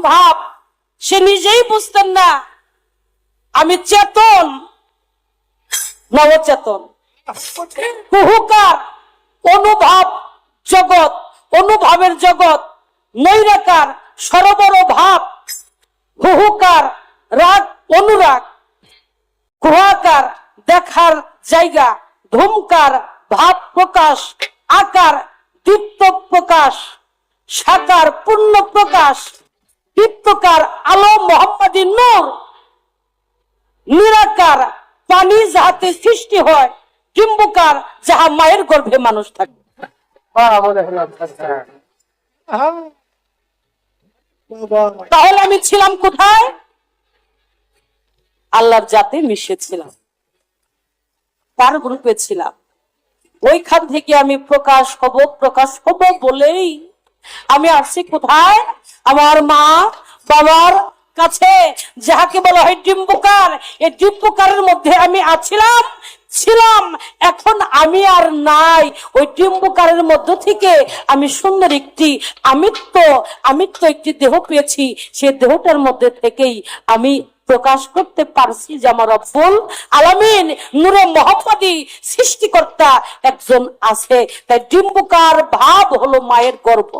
ভাব, সে নিজেই বুঝতেন না। আমি চেতন, নবচেতন। কুহুকার অনুভব জগৎ, অনুভবের জগৎ, নৈরাকার সরবর ভাব হুহুকার, রাগ, অনুরাগ। কুহাকার, দেখার জায়গা। ধূমকার, ভাব প্রকাশ। আকার, দীপ্ত প্রকাশ। সাকার, পূর্ণ প্রকাশ। দীপ্তকার আলো মোহাম্মদী নূর। নিরাকার পানি যাহাতে সৃষ্টি হয় ডিম্বকার যাহা মায়ের গর্ভে মানুষ থাকে। তাহলে আমি ছিলাম কোথায়? আল্লাহর জাতে মিশেছিলাম। তার গ্রুপে ছিলাম। ওইখান থেকে আমি প্রকাশ হব প্রকাশ হব বলেই আমি আসছি কোথায়? আমার মা বাবার কাছে যাহাকে বলা হয় ডিম্বুকার, এই ডিম্বুকারের মধ্যে আমি আছিলাম, ছিলাম, এখন আমি আর নাই। ওই ডিম্বুকারের মধ্য থেকে আমি সুন্দর একটি আমিত্ব আমিত্ব একটি দেহ পেয়েছি। সেই দেহটার মধ্যে থেকেই আমি প্রকাশ করতে পারছি যে আমার রব্বুল আলামিন নূরে মোহাম্মদী সৃষ্টিকর্তা একজন আছে। তাই ডিম্বুকার ভাব হলো মায়ের গর্ভ